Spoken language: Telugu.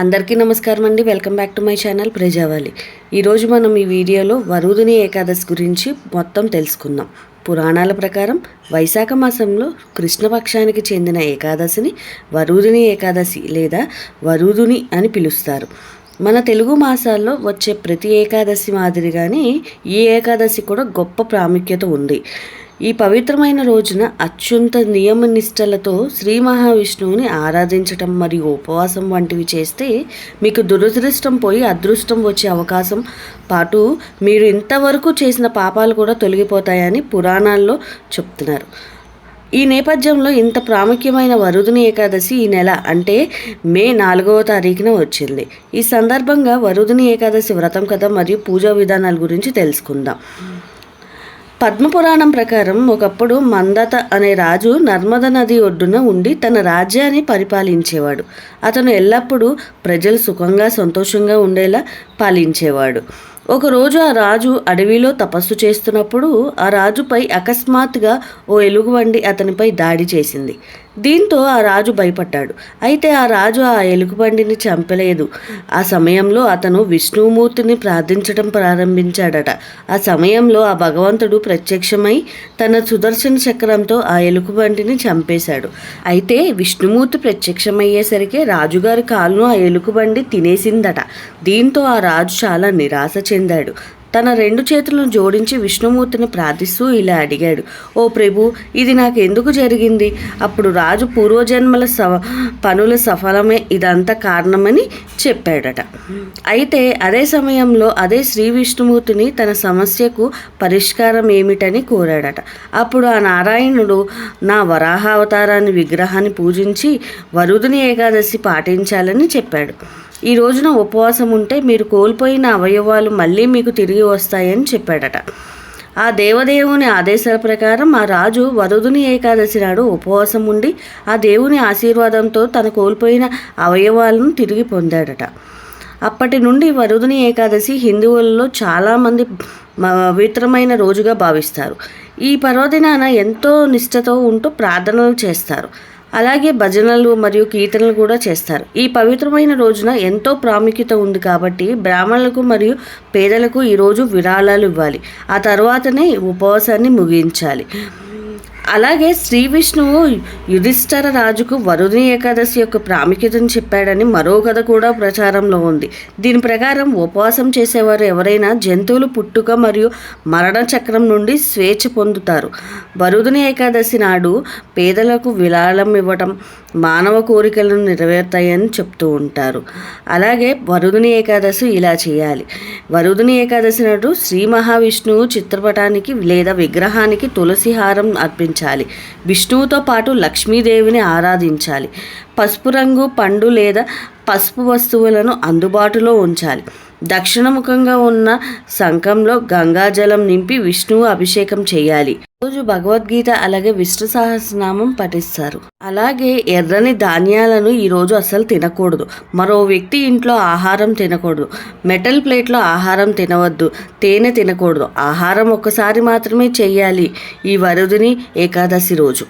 అందరికీ నమస్కారం అండి. Welcome back to my channel Prajavali ఈరోజు మనం ఈ వీడియోలో వరుదిని ఏకాదశి గురించి మొత్తం తెలుసుకుందాం. పురాణాల ప్రకారం వైశాఖ మాసంలో కృష్ణపక్షానికి చెందిన ఏకాదశిని వరుదిని ఏకాదశి లేదా వరుదుని అని పిలుస్తారు. మన తెలుగు మాసాల్లో వచ్చే ప్రతి ఏకాదశి మాదిరిగానే ఈ ఏకాదశి కూడా గొప్ప ప్రాముఖ్యత ఉంది. ఈ పవిత్రమైన రోజున అత్యంత నియమనిష్టలతో శ్రీ మహావిష్ణువుని ఆరాధించటం మరియు ఉపవాసం వంటివి చేస్తే మీకు దురదృష్టం పోయి అదృష్టం వచ్చే అవకాశం పాటు మీరు ఇంతవరకు చేసిన పాపాలు కూడా తొలగిపోతాయని పురాణాల్లో చెప్తున్నారు. ఈ నేపథ్యంలో ఇంత ప్రాముఖ్యమైన వరుదిని ఏకాదశి ఈ నెల అంటే మే నాలుగవ తారీఖున వచ్చింది. ఈ సందర్భంగా వరుదిని ఏకాదశి వ్రతం కథ మరియు పూజా విధానాల గురించి తెలుసుకుందాం. పద్మపురాణం ప్రకారం ఒకప్పుడు మందత అనే రాజు నర్మద నది ఒడ్డున ఉండి తన రాజ్యాన్ని పరిపాలించేవాడు. అతను ఎల్లప్పుడూ ప్రజలు సుఖంగా సంతోషంగా ఉండేలా పాలించేవాడు. ఒకరోజు ఆ రాజు అడవిలో తపస్సు చేస్తున్నప్పుడు ఆ రాజుపై అకస్మాత్తుగా ఓ ఎలుగుబండి అతనిపై దాడి చేసింది. దీంతో ఆ రాజు భయపడ్డాడు. అయితే ఆ రాజు ఆ ఎలుగుబండిని చంపలేదు. ఆ సమయంలో అతను విష్ణుమూర్తిని ప్రార్థించడం ప్రారంభించాడట. ఆ సమయంలో ఆ భగవంతుడు ప్రత్యక్షమై తన సుదర్శన చక్రంతో ఆ ఎలుగుబండిని చంపేశాడు. అయితే విష్ణుమూర్తి ప్రత్యక్షమయ్యేసరికి రాజుగారి కాలును ఆ ఎలుగుబండి తినేసిందట. దీంతో ఆ రాజు చాలా నిరాశ చెందాడు. తన రెండు చేతులను జోడించి విష్ణుమూర్తిని ప్రార్థిస్తూ ఇలా అడిగాడు ఓ ప్రభు ఇది నాకు ఎందుకు జరిగింది? అప్పుడు రాజు పూర్వజన్మల స పనుల సఫలమే ఇదంతా కారణమని చెప్పాడట. అయితే అదే సమయంలో అదే శ్రీ విష్ణుమూర్తిని తన సమస్యకు పరిష్కారం ఏమిటని కోరాడట. అప్పుడు ఆ నారాయణుడు నా వరాహ అవతారాన్ని విగ్రహాన్ని పూజించి వరుదిని ఏకాదశి పాటించాలని చెప్పాడు. ఈ రోజున ఉపవాసం ఉంటే మీరు కోల్పోయిన అవయవాలు మళ్ళీ మీకు తిరిగి వస్తాయని చెప్పాడట. ఆ దేవదేవుని ఆదేశాల ప్రకారం ఆ రాజు వరుదుని ఏకాదశి నాడు ఉపవాసం ఉండి ఆ దేవుని ఆశీర్వాదంతో తన కోల్పోయిన అవయవాలను తిరిగి పొందాడట. అప్పటి నుండి వరుదుని ఏకాదశి హిందువులలో చాలామంది పవిత్రమైన రోజుగా భావిస్తారు. ఈ పర్వదినాన ఎంతో నిష్ఠతో ఉంటూ ప్రార్థనలు చేస్తారు. అలాగే భజనలు మరియు కీర్తనలు కూడా చేస్తారు. ఈ పవిత్రమైన రోజున ఎంతో ప్రాముఖ్యత ఉంది కాబట్టి బ్రాహ్మణులకు మరియు పేదలకు ఈరోజు విరాళాలు ఇవ్వాలి. ఆ తర్వాతనే ఉపవాసాన్ని ముగించాలి. అలాగే శ్రీ విష్ణువు యుధిష్ఠర రాజుకు వరుణి ఏకాదశి యొక్క ప్రాముఖ్యతను చెప్పాడని మరో కథ కూడా ప్రచారంలో ఉంది. దీని ప్రకారం ఉపవాసం చేసేవారు ఎవరైనా జంతువులు పుట్టుక మరియు మరణ చక్రం నుండి స్వేచ్ఛ పొందుతారు. వరుదిని ఏకాదశి నాడు పేదలకు విలాళం ఇవ్వటం మానవ కోరికలను నెరవేరుతాయని చెప్తూ ఉంటారు. అలాగే వరుదిని ఏకాదశి ఇలా చేయాలి. వరుదిని ఏకాదశి నాడు శ్రీ మహావిష్ణువు చిత్రపటానికి లేదా విగ్రహానికి తులసి హారం అర్పించాలి విష్ణువుతో పాటు లక్ష్మీదేవిని ఆరాధించాలి. పసుపు రంగు పండు లేదా పసుపు వస్తువులను అందుబాటులో ఉంచాలి. దక్షిణముఖంగా ఉన్న శంఖంలో గంగాజలం నింపి విష్ణువు అభిషేకం చేయాలి. రోజు భగవద్గీత అలాగే విష్ణు సహస్రనామం పఠిస్తారు. అలాగే ఎర్రని ధాన్యాలను ఈరోజు అసలు తినకూడదు. మరో వ్యక్తి ఇంట్లో ఆహారం తినకూడదు. మెటల్ ప్లేట్లో ఆహారం తినవద్దు. తేనె తినకూడదు. ఆహారం ఒక్కసారి మాత్రమే చేయాలి. ఈ వరుదిని ఏకాదశి రోజు.